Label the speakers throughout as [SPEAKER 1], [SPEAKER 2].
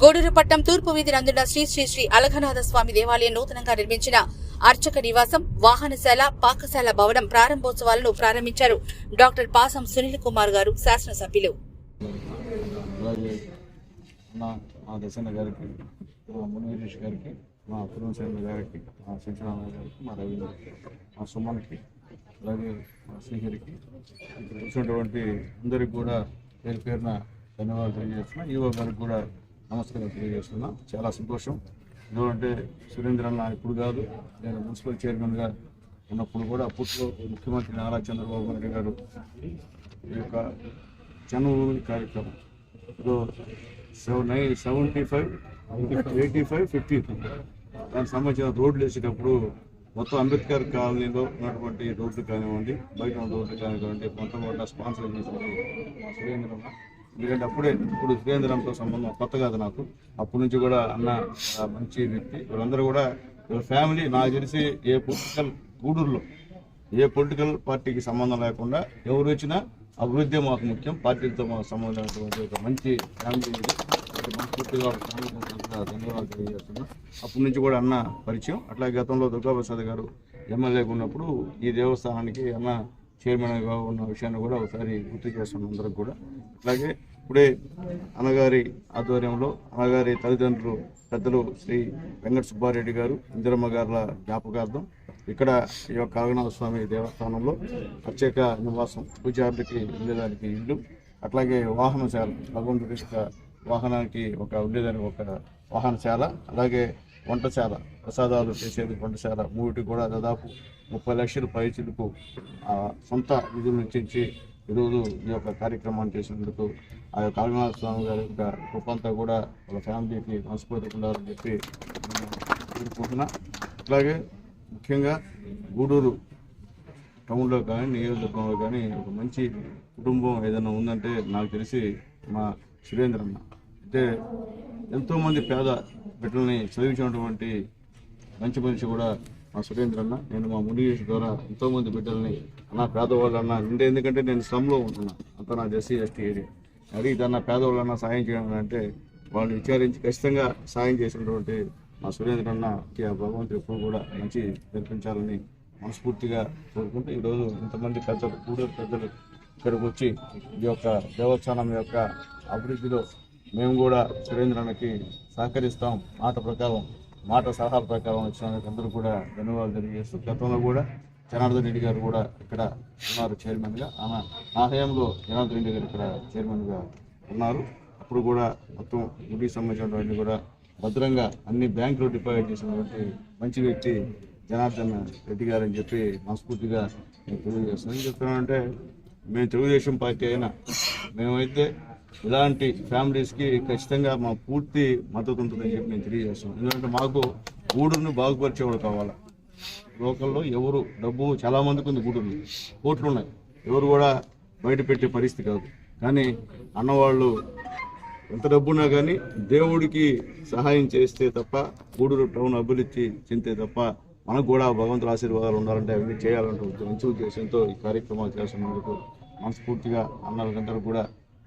[SPEAKER 1] గూడూరుపట్నం తూర్పు వీధి నందున శ్రీ శ్రీ శ్రీ అలఘనాథ స్వామి దేవాలయం నూతనంగా నిర్మించిన అర్చక నివాసం వాహనశాల పాకశాల భవనం ప్రారంభోత్సవాలను ప్రారంభించారు డాక్టర్ పాసం సునీల్ కుమార్ గారు శాసనసభ్యులు.
[SPEAKER 2] మా మా దశన్న గారికి మా శంకరామయ్య గారికి మా రవీంద్ర మా సుమన్కి అలాగే మా శ్రీహరికి ఇక్కడ కూర్చున్నటువంటి అందరికి కూడా పేరు పేరున ధన్యవాదాలు తెలియజేస్తున్నాం. ఈవో గారికి కూడా నమస్కారం తెలియజేస్తున్నా. చాలా సంతోషం. ఎందుకంటే సురేంద్ర అన్న ఇప్పుడు కాదు నేను మున్సిపల్ చైర్మన్గా ఉన్నప్పుడు కూడా అప్పట్లో ముఖ్యమంత్రి నారా చంద్రబాబు నాయుడు గారు ఈ యొక్క జన్మభూమి కార్యక్రమం. Seven nine seventy five eighty five fifty దానికి సంబంధించిన రోడ్లు వేసేటప్పుడు మొత్తం అంబేద్కర్ కాలనీలో ఉన్నటువంటి రోడ్లు కానివ్వండి బయట ఉన్న రోడ్లు కానివ్వండి మొత్తం కూడా స్పాన్సర్ చేసింది మా సురేంద్రం ఎందుకంటే అప్పుడే ఇప్పుడు సురేంద్రంతో సంబంధం కొత్త కాదు నాకు. అప్పటి నుంచి కూడా అన్న మంచి వ్యక్తి. వీళ్ళందరూ కూడా వీళ్ళ ఫ్యామిలీ నాకు తెలిసి ఏ పొలిటికల్ గూడూరులో ఏ పొలిటికల్ పార్టీకి సంబంధం లేకుండా ఎవరు వచ్చినా అభివృద్ధి మాకు ముఖ్యం పార్టీలతో మాకు సంబంధం ఒక మంచి ఫ్యామిలీ ఇది. మనస్ఫూర్తిగా ధన్యవాదాలు తెలియజేస్తున్నాం అప్పటి నుంచి కూడా అన్న పరిచయం. అట్లా గతంలో దుర్గాప్రసాద్ గారు ఎమ్మెల్యేగా ఉన్నప్పుడు ఈ దేవస్థానానికి అన్న చైర్మన్గా ఉన్న విషయాన్ని కూడా ఒకసారి గుర్తు చేస్తున్నాం అందరం కూడా. అలాగే ఇప్పుడే అన్నగారి ఆధ్వర్యంలో అన్నగారి తల్లిదండ్రులు పెద్దలు శ్రీ వెంకట సుబ్బారెడ్డి గారు ఇందిరమ్మ గారుల జ్ఞాపకార్థం ఇక్కడ ఈ యొక్క కాగనాథ స్వామి దేవస్థానంలో ప్రత్యేక నివాసం పూజారులకి ఉండేదానికి ఇల్లు అట్లాగే వాహనశాల భగవంతుడి వాహనానికి ఒక ఉండేదానికి ఒక వాహనశాల అలాగే వంటశాల ప్రసాదాలు చేసేది వంటశాల మూటి కూడా దాదాపు ముప్పై లక్షల పైచిలకు ఆ, సొంత నిధులు వెచ్చించి ఈరోజు ఈ యొక్క కార్యక్రమాన్ని చేసినందుకు ఆ యొక్క కాళీనాథ స్వామి గారి యొక్క కృపంతా కూడా వాళ్ళ ఫ్యామిలీకి మనస్ఫూర్తి ఉండాలని చెప్పి కోరుకుంటున్నా. అలాగే ముఖ్యంగా గూడూరు టౌన్లో కానీ నియోజకవర్గంలో కానీ ఒక మంచి కుటుంబం ఏదైనా ఉందంటే నాకు తెలిసి మా సురేంద్రన్న అంటే ఎంతోమంది పేద బిడ్డల్ని చదివించినటువంటి మంచి మనిషి కూడా మా సురేంద్ర అన్న. నేను మా మునిగేష్ ద్వారా ఎంతోమంది బిడ్డల్ని అన్న పేదవాళ్ళు అన్న అంటే ఎందుకంటే నేను శ్రమలో ఉంటున్నా. అంత నా ఎస్సీ ఎస్టీ ఏరియా. అడిగితే అన్న పేదవాళ్ళన్న సాయం చేయడం అంటే వాళ్ళని విచారించి ఖచ్చితంగా సాయం చేసినటువంటి మా సురేంద్ర అన్నకి ఆ భగవంతుడు ఎప్పుడు కూడా మంచి నేర్పించాలని మనస్ఫూర్తిగా కోరుకుంటూ ఈరోజు ఇంతమంది పెద్దలు కూడూరు పెద్దలు ఇక్కడికి వచ్చి ఈ యొక్క దేవస్థానం యొక్క అభివృద్ధిలో మేము కూడా సురేంద్రన్నకి సహకరిస్తాం. మాట ప్రకారం మాట సలహాల ప్రకారం వచ్చినందుకు అందరూ కూడా ధన్యవాదాలు తెలియజేస్తూ గతంలో కూడా జనార్దన్ రెడ్డి గారు కూడా ఇక్కడ ఉన్నారు చైర్మన్గా. ఆమె నా హయాంలో జనార్దన్ రెడ్డి గారు ఇక్కడ చైర్మన్గా ఉన్నారు. అప్పుడు కూడా మొత్తం గుడికి సంబంధించినటువంటి కూడా భద్రంగా అన్ని బ్యాంకులు డిపాజిట్ చేసినటువంటి మంచి వ్యక్తి జనార్దన్ రెడ్డి గారు అని చెప్పి మనస్ఫూర్తిగా నేను తెలియజేస్తున్నాను. ఏం చెప్తున్నానంటే మేము తెలుగుదేశం పార్టీ అయినా మేమైతే ఇలాంటి ఫ్యామిలీస్కి ఖచ్చితంగా మా పూర్తి మద్దతు ఉంటుందని చెప్పి నేను తెలియజేస్తున్నాను. ఎందుకంటే మాకు గూడును బాగుపరిచేవాడు కావాలి? లోకల్లో ఎవరు డబ్బు చాలా మందికి ఉంది గూడూరులో కోట్లు ఉన్నాయి. ఎవరు కూడా బయట పెట్టే పరిస్థితి కాదు. కానీ అన్నవాళ్ళు ఎంత డబ్బున్నా కానీ దేవుడికి సహాయం చేస్తే తప్ప గూడూరు టౌన్ అభివృద్ధి చెందితే తప్ప మనకు కూడా భగవంతుల ఆశీర్వాదాలు ఉండాలంటే అవన్నీ చేయాలంటే మంచి ఉద్దేశంతో ఈ కార్యక్రమాలు చేస్తున్నందుకు మనస్ఫూర్తిగా అన్నలందరూ కూడా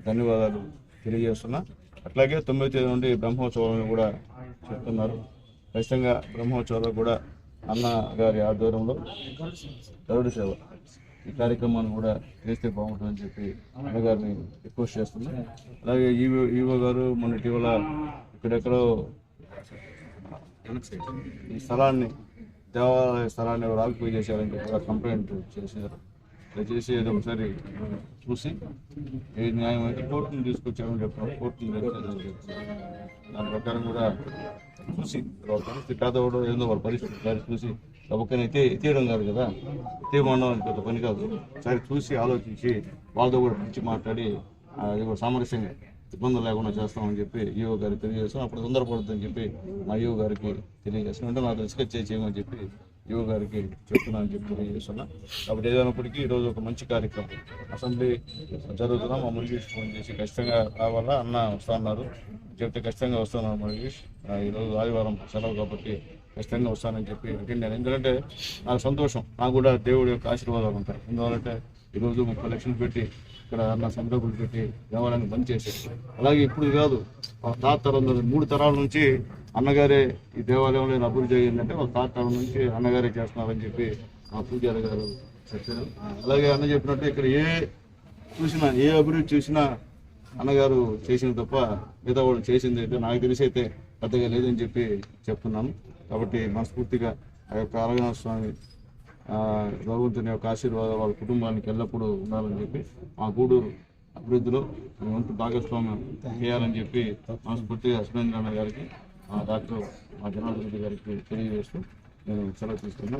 [SPEAKER 2] ధన్యవాదాలు తెలియజేస్తున్నా. అట్లాగే తొమ్మిది తేదీ నుండి బ్రహ్మోత్సవాలను కూడా చెప్తున్నారు ఖచ్చితంగా బ్రహ్మోత్సవాలు కూడా అన్న గారి ఆధ్వర్యంలో గరుడు సేవ ఈ కార్యక్రమాన్ని కూడా చేస్తే బాగుంటుందని చెప్పి అన్నగారిని రిక్వెస్ట్ చేస్తున్నాం. అలాగే ఈవో ఈవో గారు మొన్న ఇటీవల ఇక్కడెక్కడో ఈ స్థలాన్ని దేవాలయ స్థలాన్ని రాకపోయి ఆక్యుపై చేశారని చెప్పి కంప్లైంట్ చేశారు. దయచేసి ఏదో ఒకసారి చూసి ఏ న్యాయం అయితే కోర్టును తీసుకొచ్చామని చెప్పాం కోర్టును దాని ప్రకారం కూడా చూసి తిట్టాదవడం ఏదో వాళ్ళ పరిస్థితి ఒకసారి చూసి ఒక్కరిని తీయడం కాదు కదా. ఎత్తేయమన్నాం పెద్ద పని కాదు. ఒకసారి చూసి ఆలోచించి వాళ్ళతో కూడా పిలిచి మాట్లాడి ఆ, సామరస్యంగా ఇబ్బందులు లేకుండా చేస్తామని చెప్పి ఈఓ గారికి తెలియజేస్తాం. అప్పుడు తొందరపడుతుందని చెప్పి మా ఈఓ గారికి తెలియజేస్తాం. అంటే నాకు డిస్కస్ చేయమని చెప్పి యువ గారికి చెప్తున్నానని చెప్పి తెలియజేస్తున్నా. కాబట్టి ఏదైనప్పటికీ ఈరోజు ఒక మంచి కార్యక్రమం. అసెంబ్లీ జరుగుతున్నా మా మురుగేష్ ఫోన్ చేసి ఖచ్చితంగా రావాలా అన్న వస్తున్నారు చెప్తే ఖచ్చితంగా వస్తున్నారు మురుగేష్ ఆ, ఈరోజు ఆదివారం సెలవు కాబట్టి ఖచ్చితంగా వస్తానని చెప్పి అటెండ్ అయ్యాను ఎందుకంటే నాకు సంతోషం. నాకు కూడా దేవుడి యొక్క ఆశీర్వాదాలు ఉంటాయి. ఎందువల్లంటే ఈరోజు ముప్పై లక్షలు పెట్టి ఇక్కడ అన్న సందర్భులు పెట్టి దేవాలయాన్ని బంద్ చేశారు. అలాగే ఇప్పుడు కాదు ఆ తాత తరం మూడు తరాల నుంచి అన్నగారే ఈ దేవాలయంలో అభివృద్ధి అయ్యిందంటే వాళ్ళ తాత తరం నుంచి అన్నగారే చేస్తున్నారని చెప్పి మా పూజారి గారు చెప్పారు. అలాగే అన్న చెప్పినట్టు ఇక్కడ ఏ చూసినా ఏ అభివృద్ధి చూసినా అన్నగారు చేసింది తప్ప మిగతా వాళ్ళు చేసింది అయితే నాకు తెలిసి అయితే పెద్దగా లేదని చెప్పి చెప్తున్నాను. కాబట్టి మనస్ఫూర్తిగా ఆ యొక్క అరగనాథ స్వామి భగవంతుని యొక్క ఆశీర్వాదం వాళ్ళ కుటుంబానికి ఎల్లప్పుడూ ఉండాలని చెప్పి మా గూడూరు అభివృద్ధిలో వంతు భాగస్వామ్యం చేయాలని చెప్పి మనస్ఫూర్తిగా సురేంద్రన్న గారికి మా డాక్టర్ మా జనార్దన్ రెడ్డి గారికి తెలియజేస్తూ నేను సెలవు తీసుకున్నా